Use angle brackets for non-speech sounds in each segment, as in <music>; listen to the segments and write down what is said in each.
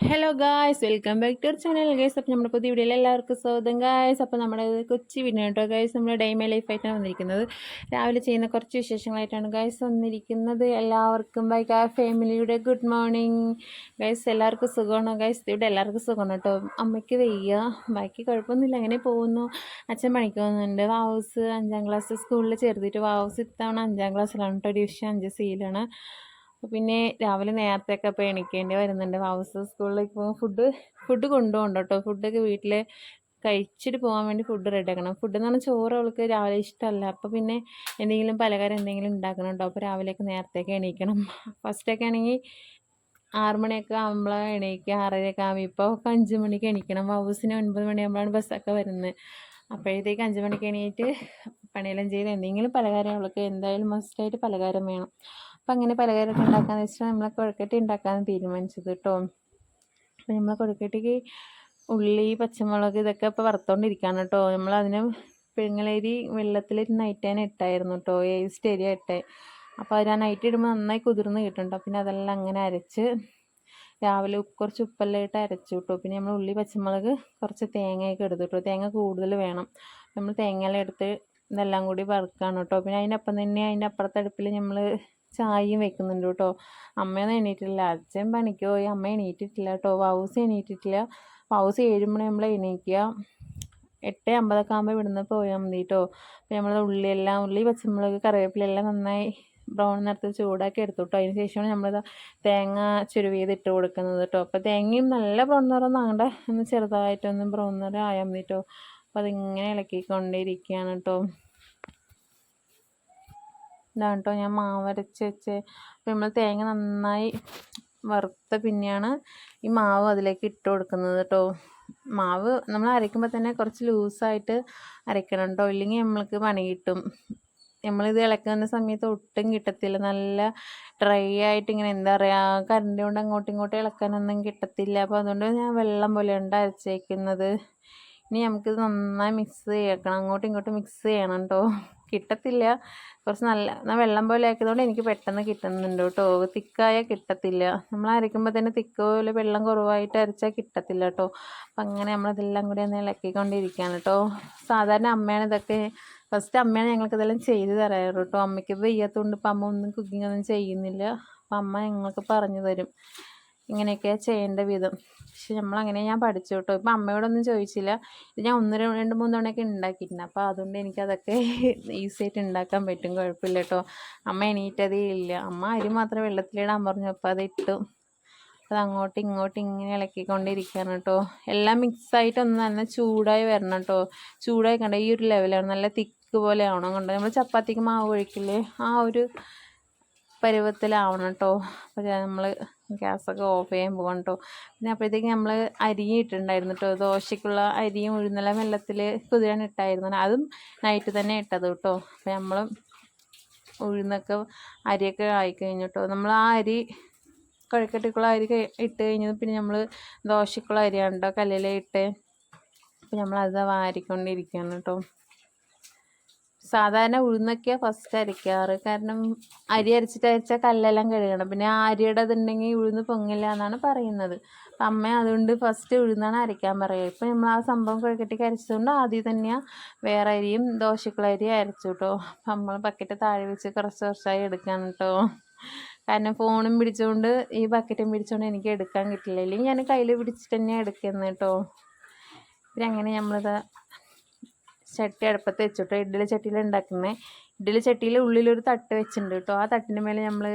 Hello guys welcome back to channel guys അപ്പം നമ്മുടെ പുതിയ വീഡിയോയിൽ എല്ലാവർക്കും സ്വാഗതം ഗായ്സ് അപ്പോൾ നമ്മുടെ കൊച്ചി വീഡിയോ കേട്ടോ ഗൈസ് നമ്മുടെ ലൈഫ് ആയിട്ടാണ് വന്നിരിക്കുന്നത്. രാവിലെ ചെയ്യുന്ന കുറച്ച് വിശേഷങ്ങളായിട്ടാണ് ഗൈസ് വന്നിരിക്കുന്നത്. എല്ലാവർക്കും ബൈ ആ ഫാമിലിയുടെ ഗുഡ് മോർണിംഗ് ഗൈസ് എല്ലാവർക്കും സുഖമാണോ ഗൈസ് ഇവിടെ എല്ലാവർക്കും സുഖമാണ് കേട്ടോ. അമ്മയ്ക്ക് വയ്യ ബാക്കി കുഴപ്പമൊന്നുമില്ല. അങ്ങനെ പോകുന്നു. അച്ഛൻ പണിക്ക് പോകുന്നുണ്ട്. വാവൂസ് അഞ്ചാം ക്ലാസ് സ്കൂളിൽ ചേർത്തിട്ട് വാവൂസ് ഇത്തവണ അഞ്ചാം ക്ലാസ്സിലാണ് കേട്ടോ ഡിവിഷൻ അഞ്ച് സിയിലാണ് പിന്നെ രാവിലെ നേരത്തെയൊക്കെ ഇപ്പോൾ എണീക്കേണ്ടി വരുന്നുണ്ട്. ഹൗസ് സ്കൂളിലേക്ക് പോകുമ്പോൾ ഫുഡ് ഫുഡ് കൊണ്ടുപോകണ്ട കേട്ടോ ഫുഡൊക്കെ വീട്ടിൽ കഴിച്ചിട്ട് പോകാൻ വേണ്ടി ഫുഡ് റെഡി ആക്കണം. ഫുഡ് എന്ന് പറഞ്ഞാൽ ചോറ് അവൾക്ക് രാവിലെ ഇഷ്ടമല്ല. അപ്പോൾ പിന്നെ എന്തെങ്കിലും പലഹാരം എന്തെങ്കിലും ഉണ്ടാക്കണം കേട്ടോ അപ്പോൾ രാവിലെയൊക്കെ നേരത്തേക്ക് എണീക്കണം. ഫസ്റ്റൊക്കെ ആണെങ്കിൽ ആറു മണിയൊക്കെ ആകുമ്പോൾ എണീക്കുക ആറരയൊക്കെ ആകുമ്പോൾ ഇപ്പോൾ ഒക്കെ അഞ്ച് മണിക്ക് എണീക്കണം. ഹൗസിന് ഒൻപത് മണിയാകുമ്പോഴാണ് ബസ്സൊക്കെ വരുന്നത്. അപ്പോഴത്തേക്ക് അഞ്ച് മണിക്ക് എണീറ്റ് പണിയെല്ലാം ചെയ്ത് എന്തെങ്കിലും പലഹാരം അവൾക്ക് എന്തായാലും മസ്റ്റായിട്ട് പലഹാരം വേണം. അപ്പം അങ്ങനെ പലഹാരമൊക്കെ ഉണ്ടാക്കാന്ന് വെച്ചാൽ നമ്മളെ കുഴക്കട്ടി ഉണ്ടാക്കാൻ തീരുമാനിച്ചത് കേട്ടോ. അപ്പം നമ്മൾ കുഴക്കട്ടിക്ക് ഉള്ളി പച്ചമുളക് ഇതൊക്കെ ഇപ്പോൾ വറുത്തോണ്ടിരിക്കുകയാണ് കേട്ടോ. നമ്മൾ അതിനെ പിഴുങ്ങലരി വെള്ളത്തിൽ നൈറ്റാൻ ഇട്ടായിരുന്നു കേട്ടോ. ഏസ്റ്റ് ഏരിയ ഇട്ടേ. അപ്പോൾ അതിനാ നൈറ്റ് ഇടുമ്പോൾ നന്നായി കുതിർന്ന് കിട്ടുന്നുണ്ടോ. പിന്നെ അതെല്ലാം അങ്ങനെ അരച്ച് രാവിലെ കുറച്ച് ഉപ്പെല്ലാം ഇട്ട് അരച്ചു കേട്ടോ പിന്നെ നമ്മൾ ഉള്ളി പച്ചമുളക് കുറച്ച് തേങ്ങയൊക്കെ എടുത്തു കേട്ടോ. തേങ്ങ കൂടുതൽ വേണം. നമ്മൾ തേങ്ങയെല്ലാം എടുത്ത് ഇതെല്ലാം കൂടി വറുക്കാണ് കേട്ടോ പിന്നെ അതിനപ്പം തന്നെ അതിന്റെ അപ്പുറത്തെ അടുപ്പിൽ നമ്മൾ ചായയും വെക്കുന്നുണ്ട് കേട്ടോ അമ്മയൊന്നും എണീറ്റില്ല അച്ഛൻ പണിക്ക് പോയി. അമ്മ എണീറ്റിട്ടില്ല കേട്ടോ വൗസ് എണീറ്റിട്ടില്ല. വൗസ് ഏഴ് നമ്മൾ എണീക്കുക എട്ട് അമ്പതൊക്കെ ആകുമ്പോൾ ഇവിടുന്ന് പോയാൽ മതി കേട്ടോ അപ്പോൾ നമ്മൾ ഉള്ളിയെല്ലാം ഉള്ളി പച്ചമുളക് കറിവേപ്പിലെല്ലാം നന്നായി ബ്രൗൺ നിറത്തിൽ ചൂടാക്കി എടുത്തു കേട്ടോ അതിന് ശേഷമാണ് നമ്മൾ തേങ്ങ ചുരുവിയത് ഇട്ട് കൊടുക്കുന്നത് കേട്ടോ അപ്പോൾ തേങ്ങയും നല്ല ബ്രൗൺ നിറം ആകണ്ട ഒന്ന് ചെറുതായിട്ടൊന്ന് ബ്രൗൺ നിറം ആയാൽ മതി കേട്ടോ അപ്പോൾ അതിങ്ങനെ ഇളക്കിക്കൊണ്ടേയിരിക്കുകയാണ് കേട്ടോ ഇതാണ് കേട്ടോ ഞാൻ മാവരച്ച് വെച്ച് നമ്മൾ തേങ്ങ നന്നായി വറുത്ത പിന്നെയാണ് ഈ മാവ് അതിലേക്ക് ഇട്ട് കൊടുക്കുന്നത് കേട്ടോ മാവ് നമ്മൾ അരയ്ക്കുമ്പോൾ തന്നെ കുറച്ച് ലൂസായിട്ട് അരയ്ക്കണം കേട്ടോ ഇല്ലെങ്കിൽ നമ്മൾക്ക് പണി കിട്ടും. നമ്മളിത് ഇളക്കുന്ന സമയത്ത് ഒട്ടും കിട്ടത്തില്ല. നല്ല ഡ്രൈ ആയിട്ട് ഇങ്ങനെ എന്താ പറയുക കറണ്ട് കൊണ്ട് അങ്ങോട്ടും ഇങ്ങോട്ടും ഇളക്കാനൊന്നും കിട്ടത്തില്ല. അപ്പോൾ അതുകൊണ്ട് ഞാൻ വെള്ളം പോലെ ഉണ്ട് അരച്ചേക്കുന്നത്. ഇനി നമുക്കിത് നന്നായി മിക്സ് ചെയ്യണം അങ്ങോട്ടും ഇങ്ങോട്ടും മിക്സ് ചെയ്യണം കേട്ടോ കിട്ടത്തില്ല. കുറച്ച് നല്ല വെള്ളം പോലെ ആക്കിയതുകൊണ്ട് എനിക്ക് പെട്ടെന്ന് കിട്ടുന്നുണ്ട് കേട്ടോ. തിക്കായ കിട്ടത്തില്ല. നമ്മൾ അരയ്ക്കുമ്പോൾ തന്നെ തിക്ക് പോലെ വെള്ളം കുറവായിട്ട് അരച്ചാൽ കിട്ടത്തില്ല കേട്ടോ. അപ്പം അങ്ങനെ നമ്മളതെല്ലാം കൂടി ഒന്ന് ഇളക്കിക്കൊണ്ടിരിക്കുകയാണ് കേട്ടോ. സാധാരണ അമ്മയാണ് ഇതൊക്കെ ഫസ്റ്റ് അമ്മയാണ് ഞങ്ങൾക്ക് ഇതെല്ലാം ചെയ്ത് തരാറ് കേട്ടോ. അമ്മയ്ക്ക് വയ്യാത്തതുകൊണ്ട് ഇപ്പം അമ്മ ഒന്നും കുക്കിംഗ് ഒന്നും ചെയ്യുന്നില്ല. അപ്പം അമ്മ ഞങ്ങൾക്ക് പറഞ്ഞു തരും. ഇങ്ങനെയൊക്കെയാണ് ചെയ്യേണ്ട വിധം. പക്ഷെ നമ്മളങ്ങനെ ഞാൻ പഠിച്ചു കേട്ടോ ഇപ്പം അമ്മയോടൊന്നും ചോദിച്ചില്ല. ഇത് ഞാൻ ഒന്ന് രണ്ട് മൂന്ന് തവണയൊക്കെ ഉണ്ടാക്കിയിട്ടുണ്ട് അപ്പോൾ അതുകൊണ്ട് എനിക്കതൊക്കെ <laughs> ഈസി ആയിട്ട് ഉണ്ടാക്കാൻ പറ്റും. കുഴപ്പമില്ല കേട്ടോ അമ്മ എണീറ്റതേ ഇല്ല. അമ്മ അരി മാത്രം വെള്ളത്തിലിടാൻ പറഞ്ഞു. അപ്പോൾ അത് ഇട്ടു. അത് അങ്ങോട്ട് ഇങ്ങോട്ട് ഇങ്ങനെ ഇളക്കിക്കൊണ്ടിരിക്കുകയാണ് കേട്ടോ എല്ലാം മിക്സായിട്ട് ഒന്ന് നല്ല ചൂടായി വരണം കേട്ടോ ചൂടായി കണ്ട ഈ ഒരു ലെവലാണ് നല്ല തിക്ക് പോലെ ആവണം കണ്ടോ? നമ്മൾ ചപ്പാത്തിക്ക് മാവ് ഒഴിക്കില്ലേ? ആ ഒരു പരുവത്തിലാവണം കേട്ടോ അപ്പോൾ നമ്മൾ ഗ്യാസൊക്കെ ഓഫ് ചെയ്യാൻ പോകണം കേട്ടോ പിന്നെ അപ്പോഴത്തേക്ക് നമ്മൾ അരിയും ഇട്ടിട്ടുണ്ടായിരുന്നു കേട്ടോ ദോശയ്ക്കുള്ള അരിയും ഉഴുന്നില വെള്ളത്തിൽ കുതിരാൻ ഇട്ടായിരുന്നു. അതും നൈറ്റ് തന്നെ ഇട്ടത് കേട്ടോ അപ്പോൾ നമ്മൾ ഉഴുന്നൊക്കെ അരിയൊക്കെ ആയിക്കഴിഞ്ഞു കേട്ടോ നമ്മൾ ആ അരി കുഴക്കട്ടിക്കുള്ള അരി ഇട്ട് കഴിഞ്ഞത് പിന്നെ നമ്മൾ ദോശയ്ക്കുള്ള അരിയാണ് കേട്ടോ കല്ലിലിട്ട് അപ്പോൾ നമ്മൾ വാരിക്കൊണ്ടിരിക്കുകയാണ് കേട്ടോ സാധാരണ ഉഴുന്നൊക്കെയാണ് ഫസ്റ്റ് അരയ്ക്കാറ്. കാരണം അരി അരച്ചിട്ട് അരച്ചാൽ കല്ലെല്ലാം കഴുകണം. പിന്നെ ആ അരിയുടെ ഇതുണ്ടെങ്കിൽ ഉഴുന്ന് പൊങ്ങില്ല എന്നാണ് പറയുന്നത്. അപ്പം അമ്മ അതുകൊണ്ട് ഫസ്റ്റ് ഉഴുന്നാണ് അരയ്ക്കാൻ പറയുക. ഇപ്പം നമ്മൾ ആ സംഭവം കുഴക്കട്ടിക്ക് അരച്ചതുകൊണ്ട് ആദ്യം തന്നെയാണ് വേറെ അരിയും ദോശക്കുള്ള അരി അരച്ചു കേട്ടോ നമ്മൾ ബക്കറ്റ് താഴെ വെച്ച് കുറച്ച് കുറച്ചായി എടുക്കാൻ കേട്ടോ കാരണം ഫോണും പിടിച്ചുകൊണ്ട് ഈ ബക്കറ്റും പിടിച്ചുകൊണ്ട് എനിക്ക് എടുക്കാൻ കിട്ടില്ല. ഇല്ലെങ്കിൽ ഞാൻ കയ്യിൽ പിടിച്ചിട്ട് തന്നെയാണ് എടുക്കുന്നത് കേട്ടോ പിന്നെ അങ്ങനെ നമ്മളിത് ചട്ടി അടുപ്പത്ത് വെച്ചിട്ടോ ഇഡ്ഡലി ചട്ടിയിൽ ഉണ്ടാക്കുന്നത് ഇഡ്ഡലി ചട്ടിയിൽ ഉള്ളിലൊരു തട്ട് വെച്ചിട്ടുണ്ട് കേട്ടോ ആ തട്ടിന്റെ മേലെ നമ്മൾ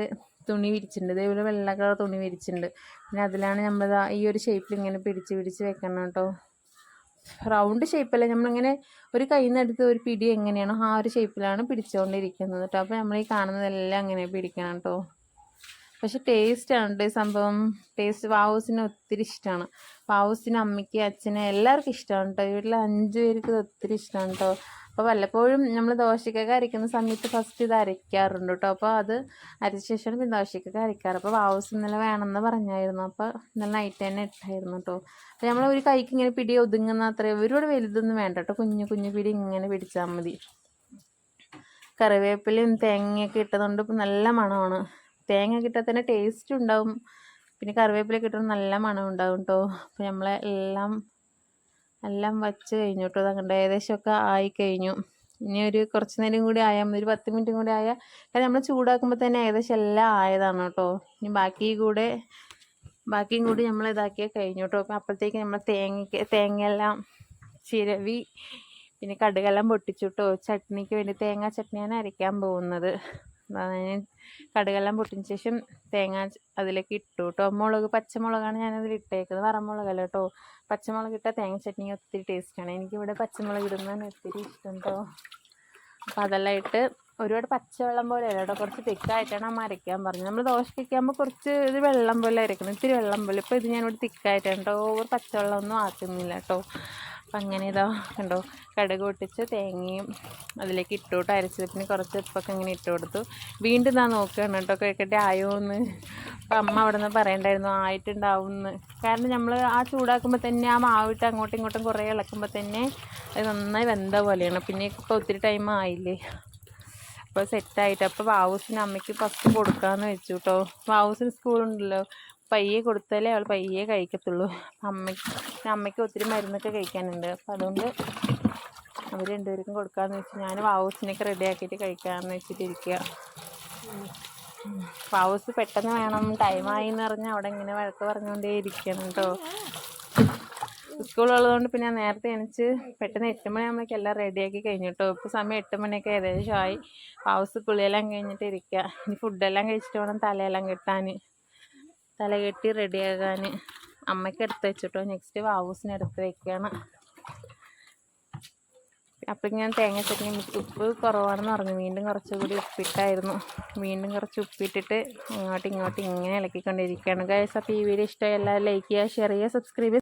തുണി വിരിച്ചിട്ടുണ്ട് ഇതേപോലെ വെള്ള കളർ തുണി വിരിച്ചിട്ടുണ്ട് പിന്നെ അതിലാണ് നമ്മൾ ഈ ഒരു ഷേപ്പിൽ ഇങ്ങനെ പിടിച്ച് പിടിച്ച് വെക്കണം കേട്ടോ റൗണ്ട് ഷേപ്പല്ല നമ്മളിങ്ങനെ ഒരു കൈ നിന്ന് എടുത്ത് ഒരു പിടി എങ്ങനെയാണോ ആ ഒരു ഷേപ്പിലാണ് പിടിച്ചുകൊണ്ടിരിക്കുന്നത് കേട്ടോ അപ്പോൾ നമ്മൾ ഈ കാണുന്നതെല്ലാം അങ്ങനെ പിടിക്കണം കേട്ടോ പക്ഷെ ടേസ്റ്റ് ആണ് ഈ സംഭവം. ടേസ്റ്റ് വാവൂസിന് ഒത്തിരി ഇഷ്ടമാണ് വാവൂസിന് അമ്മയ്ക്ക് അച്ഛന് എല്ലാവർക്കും ഇഷ്ടമാണ് കേട്ടോ വീട്ടിൽ അഞ്ച് പേർക്ക് ഒത്തിരി ഇഷ്ടമാണ് കേട്ടോ അപ്പോൾ വല്ലപ്പോഴും നമ്മൾ ദോശക്കൊക്കെ അരയ്ക്കുന്ന സമയത്ത് ഫസ്റ്റ് ഇത് അരയ്ക്കാറുണ്ട് കേട്ടോ അപ്പോൾ അത് അരച്ച ശേഷമാണ് പിന്നെ ദോശക്കൊക്കെ അരയ്ക്കാറ്. അപ്പോൾ വാവൂസ് ഇന്നലെ വേണമെന്ന് പറഞ്ഞായിരുന്നു. അപ്പോൾ ഇന്നലെ നൈറ്റ് തന്നെ ഇട്ടായിരുന്നു കേട്ടോ അപ്പോൾ നമ്മൾ ഒരു കൈക്ക് ഇങ്ങനെ പിടി ഒതുങ്ങുന്ന അത്ര ഒരുപാട് വലുതൊന്നും വേണ്ട കേട്ടോ കുഞ്ഞു കുഞ്ഞു പിടി ഇങ്ങനെ പിടിച്ചാൽ മതി. കറിവേപ്പിലയും തേങ്ങയൊക്കെ ഇട്ടതുകൊണ്ട് ഇപ്പം നല്ല മണമാണ്. തേങ്ങ കിട്ടാൻ തന്നെ ടേസ്റ്റ് ഉണ്ടാവും. പിന്നെ കറിവേപ്പില കിട്ടുന്ന നല്ല മണം ഉണ്ടാവും കേട്ടോ അപ്പോൾ നമ്മളെ എല്ലാം എല്ലാം വച്ച് കഴിഞ്ഞു കേട്ടോ അതുകൊണ്ട് ഏകദേശമൊക്കെ ആയി കഴിഞ്ഞു ഇനി ഒരു കുറച്ച് നേരം കൂടി ആയാൽ മതി. ഒരു പത്ത് മിനിറ്റും കൂടി ആയാൽ കാരണം നമ്മൾ ചൂടാക്കുമ്പോൾ തന്നെ ഏകദേശം എല്ലാം ആയതാണ് കേട്ടോ ഇനി ബാക്കി കൂടെ ബാക്കിയും കൂടി നമ്മൾ ഇതാക്കിയാൽ കഴിഞ്ഞു കേട്ടോ അപ്പം അപ്പോഴത്തേക്ക് നമ്മൾ തേങ്ങയ്ക്ക് തേങ്ങയെല്ലാം ചിരവി പിന്നെ കടുകെല്ലാം പൊട്ടിച്ചു കേട്ടോ ചട്നിക്ക് വേണ്ടി തേങ്ങാ ചട്നിയാണ് അരയ്ക്കാൻ പോകുന്നത്. കടുകെല്ലാം പൊട്ടിന് ശേഷം തേങ്ങ അതിലേക്ക് ഇട്ടു കേട്ടോ മുളക് പച്ചമുളകാണ് ഞാനതിൽ ഇട്ടേക്കുന്നത്. വറമുളകല്ല കേട്ടോ പച്ചമുളക് ഇട്ട തേങ്ങ ചട്നി ഒത്തിരി ടേസ്റ്റാണ് എനിക്കിവിടെ പച്ചമുളക് ഇടുന്നതാണ് ഒത്തിരി ഇഷ്ടം കേട്ടോ അപ്പോൾ അതെല്ലാം ഇട്ട് ഒരുപാട് പച്ചവെള്ളം പോലെ അല്ല കേട്ടോ കുറച്ച് തിക്കായിട്ടാണ് അമ്മ അരയ്ക്കാൻ പറഞ്ഞത്. നമ്മൾ ദോശ ആകുമ്പോൾ കുറച്ച് ഇത് വെള്ളം പോലെ അരയ്ക്കണം. ഇത്തിരി വെള്ളം പോലെ. ഇപ്പോൾ ഇത് ഞാനിവിടെ തിക്കായിട്ടാണ് കേട്ടോ ഓവർ പച്ചവെള്ളം ഒന്നും ആക്കുന്നില്ല കേട്ടോ അപ്പം അങ്ങനെ ഇതാ കണ്ടോ കടുക് പൊട്ടിച്ച് തേങ്ങയും അതിലേക്ക് ഇട്ട് പിന്നെ കുറച്ച് ഉപ്പൊക്കെ ഇങ്ങനെ ഇട്ട് കൊടുത്തു. വീണ്ടും ഞാൻ നോക്കുകയാണ് കേട്ടോ കേൾക്കട്ടെ ആയോ എന്ന് അപ്പം അമ്മ അവിടെ നിന്ന് പറയണ്ടായിരുന്നു ആയിട്ടുണ്ടാവും എന്ന് കാരണം നമ്മൾ ആ ചൂടാക്കുമ്പോൾ തന്നെ ആ മാവിട്ട് അങ്ങോട്ടും ഇങ്ങോട്ടും കുറേ ഇളക്കുമ്പോൾ തന്നെ അത് നന്നായി വെന്ത പോലെയാണ്. പിന്നെ ഇപ്പോൾ ഒത്തിരി ടൈം ആയില്ലേ. അപ്പോൾ സെറ്റായിട്ട് അപ്പോൾ വാവൂസിന് അമ്മയ്ക്ക് ഫസ്റ്റ് കൊടുക്കാമെന്ന് വെച്ചു കേട്ടോ വാവൂസിന് സ്കൂളുണ്ടല്ലോ പയ്യെ കൊടുത്താലേ അവൾ പയ്യെ കഴിക്കത്തുള്ളൂ. അമ്മയ്ക്ക് അമ്മയ്ക്ക് ഒത്തിരി മരുന്നൊക്കെ കഴിക്കാനുണ്ട്. അപ്പം അതുകൊണ്ട് അവർ രണ്ടുപേർക്കും കൊടുക്കാമെന്ന് വെച്ച് ഞാൻ വാവൂസിനൊക്കെ റെഡി ആക്കിയിട്ട് കഴിക്കാമെന്ന് വെച്ചിട്ടിരിക്കുക വാവൂസ് പെട്ടെന്ന് വേണം ടൈമായി എന്ന് പറഞ്ഞാൽ അവിടെ ഇങ്ങനെ വഴക്ക് പറഞ്ഞുകൊണ്ടേ ഇരിക്കണം കേട്ടോ സ്കൂളുള്ളതുകൊണ്ട് പിന്നെ നേരത്തെ എണിച്ച് പെട്ടെന്ന് എട്ട് മണിയാകുമ്പോഴേക്കും എല്ലാം റെഡിയാക്കി കഴിഞ്ഞു കേട്ടോ ഇപ്പോൾ സമയം എട്ട് മണിയൊക്കെ ഏകദേശം ആയി. കുളിയെല്ലാം കഴിഞ്ഞിട്ട് ഇരിക്കുക ഇനി ഫുഡെല്ലാം കഴിച്ചിട്ട് വേണം തലയെല്ലാം കെട്ടാൻ. തല കെട്ടി റെഡിയാകാൻ അമ്മയ്ക്ക് എടുത്ത് വെച്ചിട്ടോ. നെക്സ്റ്റ് വാവൂസിന് എടുത്ത് വെക്കുകയാണ് അപ്പം ഞാൻ തേങ്ങ ചട്നി ഉപ്പ് കുറവാണെന്ന് പറഞ്ഞു. വീണ്ടും കുറച്ചുകൂടി ഉപ്പിട്ടായിരുന്നു. വീണ്ടും കുറച്ച് ഉപ്പിട്ടിട്ട് അങ്ങോട്ടും ഇങ്ങോട്ടും ഇങ്ങനെ ഇളക്കിക്കൊണ്ടിരിക്കുകയാണ്. ഗൈസ് അപ്പോൾ ഈ വീഡിയോ ഇഷ്ടമായി എല്ലാവരും ലൈക്ക് ചെയ്യുക ഷെയർ ചെയ്യുക സബ്സ്ക്രൈബ്